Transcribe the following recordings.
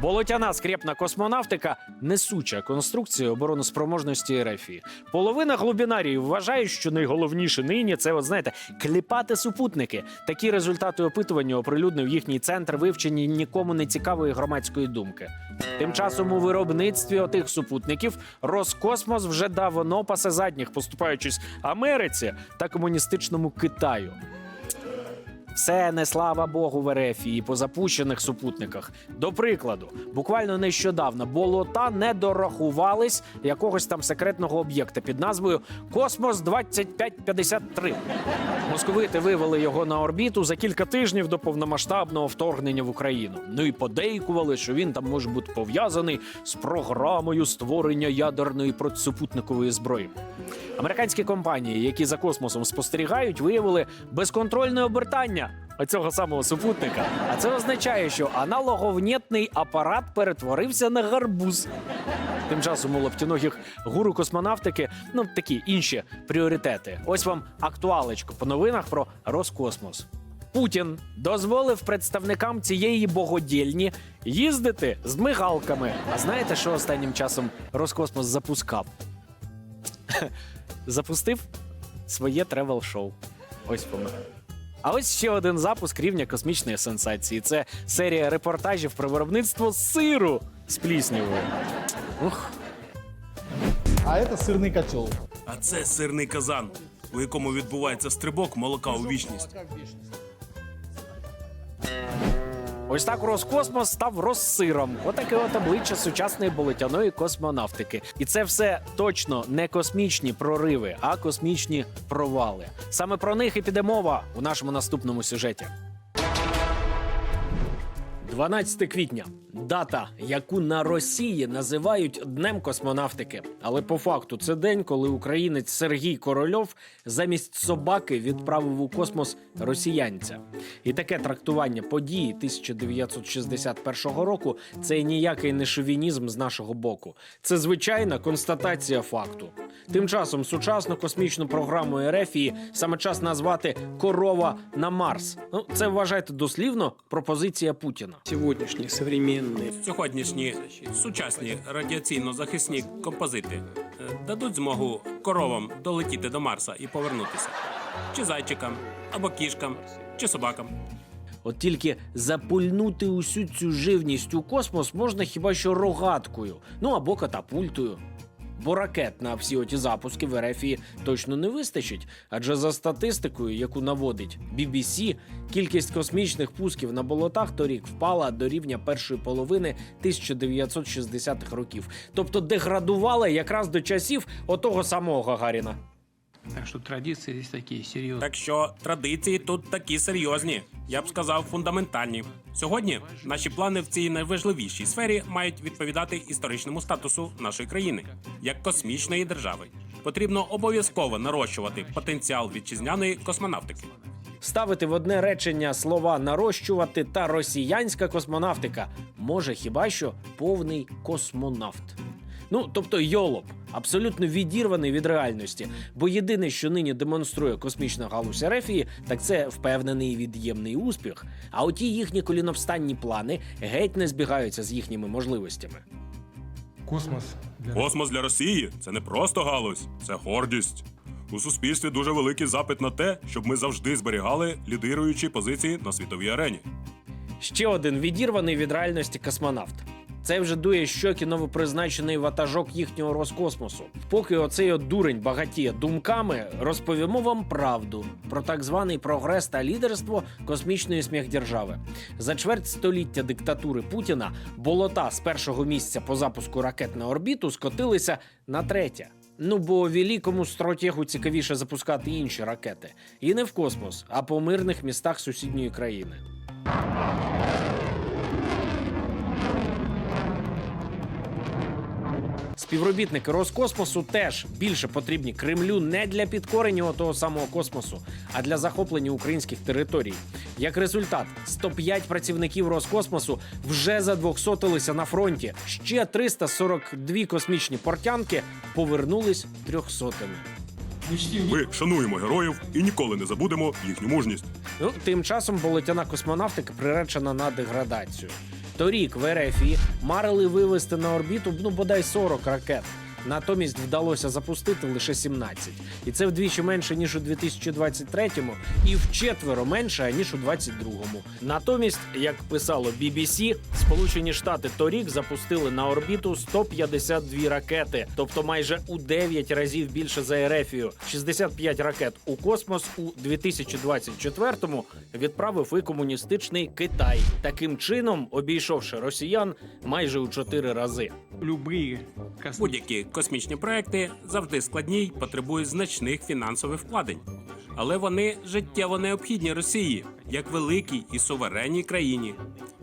Болотяна скрепна космонавтика несуча конструкція обороноспроможності РФ. Половина глубінаріїв вважає, що найголовніше нині це, от знаєте, кліпати супутники. Такі результати опитування оприлюднив їхній центр вивчення нікому не цікавої громадської думки. Тим часом у виробництві отих супутників Роскосмос вже дав нопаси задніх, поступаючись Америці та комуністичному Китаю. Все не слава Богу в РФ і по запущених супутниках. До прикладу, буквально нещодавно болота не дорахувались якогось там секретного об'єкта під назвою Космос 2553. Московити вивели його на орбіту за кілька тижнів до повномасштабного вторгнення в Україну. Ну і подейкували, що він там може бути пов'язаний з програмою створення ядерної протисупутникової зброї. Американські компанії, які за космосом спостерігають, виявили безконтрольне обертання оцього самого супутника. А це означає, що аналоговнєтний апарат перетворився на гарбуз. Тим часом у лаптіногих гуру космонавтики ну такі інші пріоритети. Ось вам актуалечко по новинах про Роскосмос. Путін дозволив представникам цієї богодільні їздити з мигалками. А знаєте, що останнім часом Роскосмос запускав? Запустив своє тревел-шоу. Ось воно. А ось ще один запуск рівня космічної сенсації. Це серія репортажів про виробництво сиру з пліснявою. Ух, А это сырный котел. А це сирний казан, у якому відбувається стрибок молока у вічність. Ось так Роскосмос став розсиром. Отаке от обличчя сучасної болотяної космонавтики. І це все точно не космічні прориви, а космічні провали. Саме про них і піде мова у нашому наступному сюжеті. 12 квітня дата, яку на Росії називають Днем космонавтики. Але по факту це день, коли українець Сергій Корольов замість собаки відправив у космос росіянця. І таке трактування події 1961 року це ніякий не шовінізм з нашого боку. Це звичайна констатація факту. Тим часом сучасну космічну програму РФ саме час назвати Корова на Марс. Ну це вважайте дослівно пропозиція Путіна. Сегодняшние современные Сьогоднішні сучасні радіаційно-захисні композити е, дадуть змогу коровам долетіти до Марса і повернутися. Чи зайчикам, або кішкам, чи собакам. От тільки запульнути усю цю живність у космос можна хіба що рогаткою, ну або катапультою. Бо ракет на всі оті запуски в РФ точно не вистачить, адже за статистикою, яку наводить BBC, кількість космічних пусків на болотах торік впала до рівня першої половини 1960-х років, тобто деградувала якраз до часів отого самого Гагаріна. Так что традиции здесь такие серьезные. Так що традиції тут такі серйозні, я б сказав, фундаментальні. Сьогодні наші плани в цій найважливішій сфері мають відповідати історичному статусу нашої країни як космічної держави. Потрібно обов'язково нарощувати потенціал вітчизняної космонавтики. Ставити в одне речення слова нарощувати та росіянська космонавтика може хіба що повний космонавт. Ну, тобто йолоп, абсолютно відірваний від реальності. Бо єдине, що нині демонструє космічна галузь Ерефії, так це впевнений і від'ємний успіх. А оті їхні коліновстанні плани геть не збігаються з їхніми можливостями. Космос для Космос для Росії це не просто галузь, це гордість. У суспільстві дуже великий запит на те, щоб ми завжди зберігали лідируючі позиції на світовій арені. Ще один відірваний від реальності космонавт. Це вже дує щоки новопризначений ватажок їхнього Роскосмосу. Поки оцей от дурень багатіє думками, розповімо вам правду про так званий прогрес та лідерство космічної сміхдержави. За чверть століття диктатури Путіна болота з першого місця по запуску ракет на орбіту скотилися на третє. Ну бо великому стратегу цікавіше запускати інші ракети. І не в космос, а по мирних містах сусідньої країни. Співробітники Роскосмосу теж більше потрібні Кремлю не для підкорення того самого космосу, а для захоплення українських територій. Як результат, 105 працівників Роскосмосу вже задвохсотилися на фронті. Ще 342 космічні портянки повернулись трьохсотими. Ми шануємо героїв і ніколи не забудемо їхню мужність. Ну, тим часом болотяна космонавтика приречена на деградацію. Торік в РФі марили вивести на орбіту ну бодай 40 ракет. Натомість вдалося запустити лише 17. І це вдвічі менше ніж у 2023-му, і вчетверо менше ніж у 22-му. Натомість, як писало BBC, Сполучені Штати торік запустили на орбіту 152 ракети, тобто майже у 9 разів більше за Ерефію. 65 ракет у космос у 2024-му відправив і комуністичний Китай, таким чином обійшовши росіян майже у 4 рази. Любые космические Будь-які космічні проекти завжди складні й потребують значних фінансових вкладень. Але вони життєво необхідні Росії як великій і суверенній країні.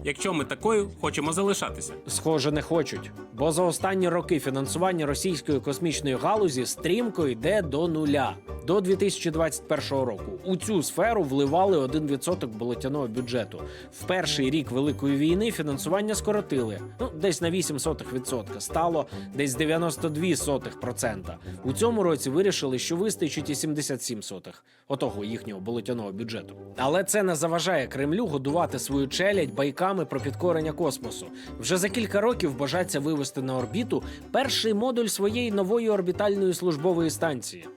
Якщо ми такою хочемо залишатися. Схоже, не хочуть, бо за останні роки фінансування російської космічної галузі стрімко йде до нуля. До 2021 року у цю сферу вливали 1% болотяного бюджету. В перший рік великої війни фінансування скоротили. Ну десь на 0,08%. Стало десь 92%. У цьому році вирішили, що вистачить і 77%. Отого їхнього болотяного бюджету. Але це не заважає Кремлю годувати свою челядь байками про підкорення космосу. Вже за кілька років бажаться вивести на орбіту перший модуль своєї нової орбітальної службової станції.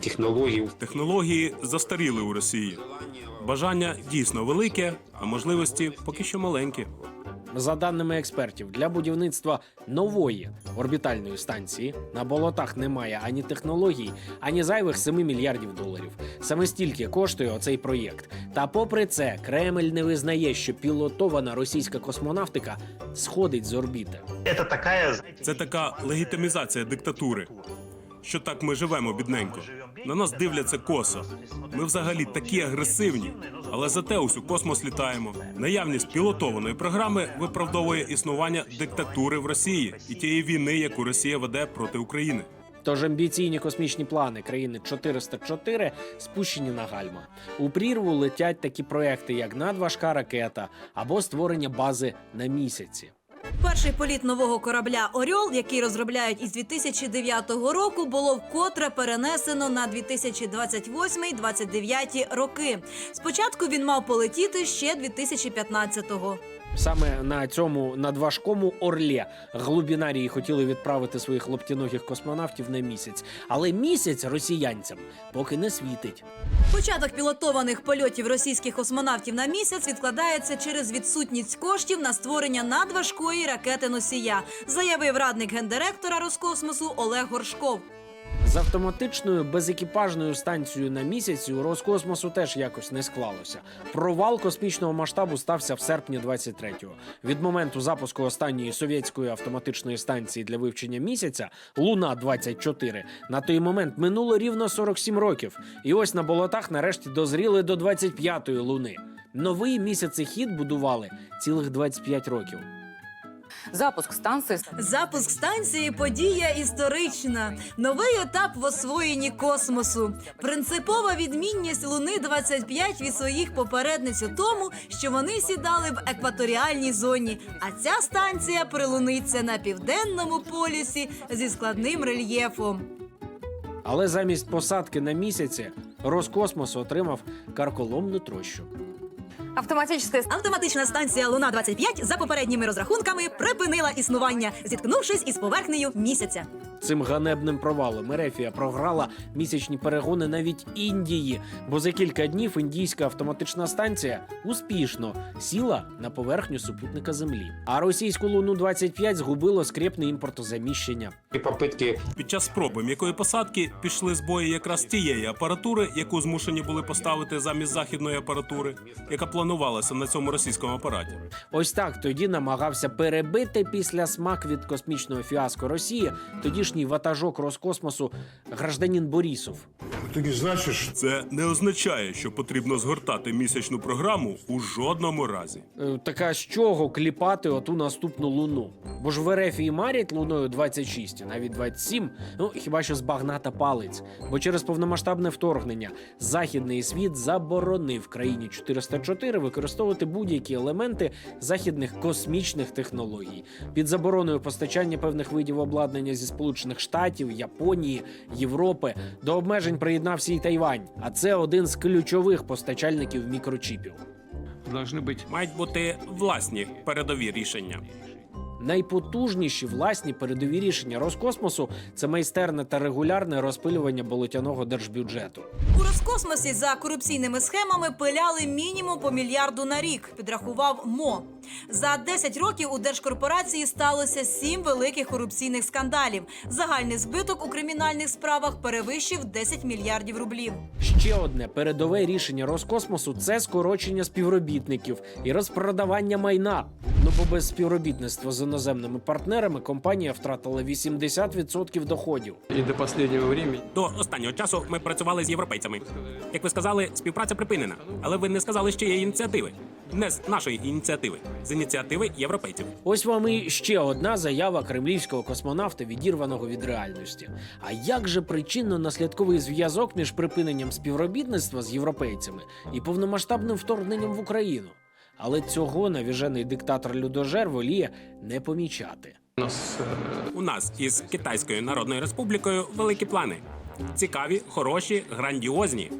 Технології Технології застаріли у Росії. Бажання дійсно велике, а можливості поки що маленькі. За даними експертів, для будівництва нової орбітальної станції на болотах немає ані технологій, ані зайвих 7 мільярдів доларів. Саме стільки коштує оцей проєкт. Та попри це, Кремль не визнає, що пілотована російська космонавтика сходить з орбіти. Это такая, знаете, Це така легітимізація диктатури. Що так ми живемо бідненько. На нас дивляться косо. Ми взагалі такі агресивні, але зате ось у космос літаємо. Наявність пілотованої програми виправдовує існування диктатури в Росії і тієї війни, яку Росія веде проти України. Тож амбіційні космічні плани країни 404 спущені на гальма. У прірву летять такі проекти, як надважка ракета або створення бази на місяці. Перший політ нового корабля Орьол, який розробляють із 2009 року, було вкотре перенесено на 2028-2029 роки. Спочатку він мав полетіти ще 2015-го. Саме на цьому надважкому орлі глубінарії хотіли відправити своїх лоптяногих космонавтів на місяць, але місяць росіянцям поки не світить. Початок пілотованих польотів російських космонавтів на місяць відкладається через відсутність коштів на створення надважкої ракети носія, заявив радник гендиректора Роскосмосу Олег Горшков. З автоматичною безекіпажною станцією на місяці у Роскосмосу теж якось не склалося. Провал космічного масштабу стався в серпні 23-го. Від моменту запуску останньої совєтської автоматичної станції для вивчення місяця Луна 24 на той момент минуло рівно 47 років. І ось на болотах нарешті дозріли до 25-ї луни. Новий місяцехід будували цілих 25 років. Запуск станции Запуск станції подія історична. Новий етап в освоєнні космосу. Принципова відмінність Луни 25 від своїх попередниць у тому, що вони сідали в екваторіальній зоні. А ця станція прилуниться на південному полюсі зі складним рельєфом. Але замість посадки на місяці Роскосмос отримав карколомну трощу. Автоматическая Автоматична станція Луна 25 за попередніми розрахунками припинила існування, зіткнувшись із поверхнею місяця. Цим ганебним провалом Ерефія програла місячні перегони навіть Індії, бо за кілька днів індійська автоматична станція успішно сіла на поверхню супутника Землі. А російську луну 25 згубило скрепне імпортозаміщення. і попитки Під час спроби м'якої посадки пішли збої якраз тієї апаратури, яку змушені були поставити замість західної апаратури, яка планувалася на цьому російському апараті. Ось так тоді намагався перебити після смак від космічного фіаско Росії тодішній ватажок Роскосмосу гражданин Борісов. Це не означає, що потрібно згортати місячну програму у жодному разі. Е, Така з чого кліпати оту наступну луну? Бо ж в РФ і марять луною 26, і навіть 27, ну хіба що з багна та палець. Бо через повномасштабне вторгнення західний світ заборонив країні 404 використовувати будь-які елементи західних космічних технологій під забороною постачання певних видів обладнання зі Сполучених Штатів, Японії, Європи. До обмежень приєднався і Тайвань, а це один з ключових постачальників мікрочіпів. должны Мають бути власні передові рішення. Найпотужніші власні передові рішення Роскосмосу це майстерне та регулярне розпилювання болотяного держбюджету. У Роскосмосі за корупційними схемами пиляли мінімум по мільярду на рік, підрахував МО. За 10 років у держкорпорації сталося сім великих корупційних скандалів. Загальний збиток у кримінальних справах перевищив 10 мільярдів рублів. Ще одне передове рішення Роскосмосу це скорочення співробітників і розпродавання майна. Бо без співробітництва з іноземними партнерами компанія втратила 80% доходів. и до последнего времени. До останнього часу ми працювали з європейцями. Як ви сказали, співпраця припинена, але ви не сказали, що є ініціативи. Не з нашої ініціативи, з ініціативи європейців. Ось вам і ще одна заява кремлівського космонавта, відірваного від реальності. А як же причинно-наслідковий зв'язок між припиненням співробітництва з європейцями і повномасштабним вторгненням в Україну? Але цього навіжений диктатор Людожер воліє не помічати. У нас э, У нас із Китайською Народною Республікою великі плани. Цікаві, хороші, грандіозні.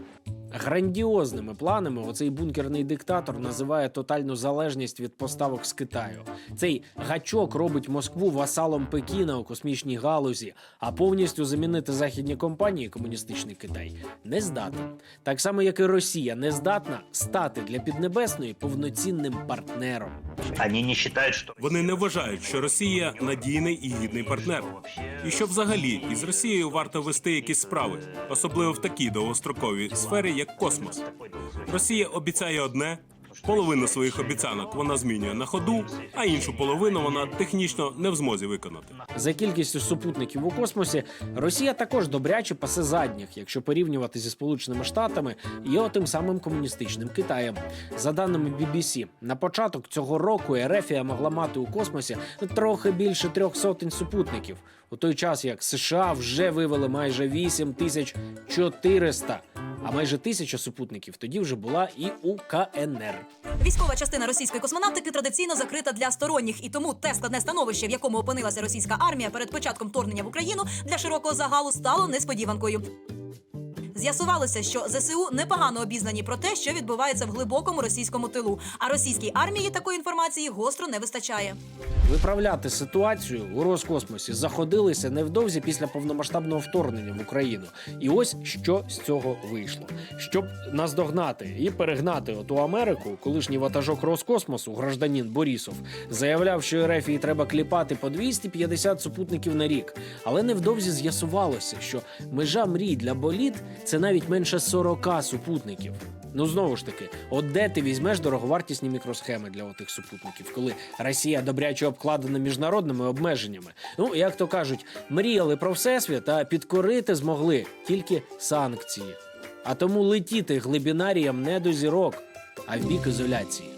Грандіозними планами оцей бункерний диктатор називає тотальну залежність від поставок з Китаю. Цей гачок робить Москву васалом Пекіна у космічній галузі, а повністю замінити західні компанії комуністичний Китай не здатен. Так само, як і Росія не здатна стати для Піднебесної повноцінним партнером. Они не считают, что Вони не вважають, що Росія надійний і гідний партнер. І що взагалі із Росією варто вести якісь справи, особливо в такій довгостроковій сфері, як космос. Росія обіцяє одне. Половину своїх обіцянок вона змінює на ходу, а іншу половину вона технічно не в змозі виконати. За кількістю супутників у космосі Росія також добряче пасе задніх, якщо порівнювати зі Сполученими Штатами і отим самим комуністичним Китаєм. За даними BBC, на початок цього року Ерефія могла мати у космосі трохи більше трьох сотень супутників, у той час як США вже вивели майже 8400, а майже тисяча супутників тоді вже була і у КНР. Військова частина російської космонавтики традиційно закрита для сторонніх, і тому те складне становище, в якому опинилася російська армія перед початком вторгнення в Україну для широкого загалу, стало несподіванкою. З'ясувалося, що ЗСУ непогано обізнані про те, що відбувається в глибокому російському тилу, а російській армії такої інформації гостро не вистачає. Виправляти ситуацію у Роскосмосі заходилися невдовзі після повномасштабного вторгнення в Україну. І ось що з цього вийшло. Щоб наздогнати і перегнати оту Америку, колишній ватажок Роскосмосу, гражданін Борісов, заявляв, що РФ треба кліпати по 250 супутників на рік. Але невдовзі з'ясувалося, що межа мрій для боліт це навіть менше 40 супутників. Ну знову ж таки, от де ти візьмеш дороговартісні мікросхеми для отих супутників, коли Росія добряче обкладена міжнародними обмеженнями. Ну як то кажуть, мріяли про всесвіт, а підкорити змогли тільки санкції. А тому летіти глибінаріям не до зірок, а в бік ізоляції.